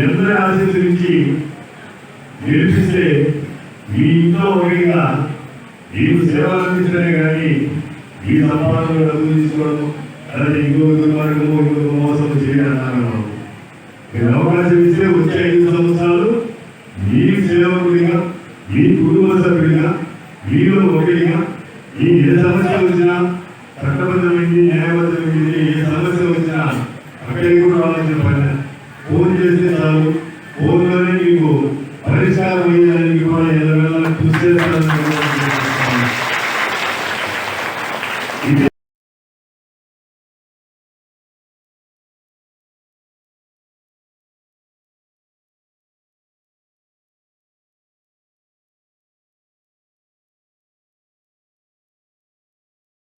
అందరి ఆశీర్వదించి గెలిపిస్తే మీ ఇంట్లో ఒకటిగా మీకు సేవలు అందించడమే కానీ ఈ సంపాదన డబ్బు తీసుకోవడం అలాగే ఇంకో మార్గము ఇంకొక మోసం చేయాలన్నారు మీరు అవకాశం ఇస్తే వచ్చే ఐదు సంవత్సరాలు మీ సేవకుడిగా మీ కుటుంబ సభ్యుడిగా మీలో ఒకటిగా ఈ ఏ సమస్య వచ్చినా చట్టబద్ధమైంది న్యాయబద్ధమైంది ఏ సమస్య వచ్చినా అక్కడికి కూడా రావాల్సిన పని ఫోన్ చేస్తే చాలు. ఫోన్లోనే మీకు పరిష్కారం అయ్యేదానికి కూడా ఎల్లవేళ కృషి చేస్తారని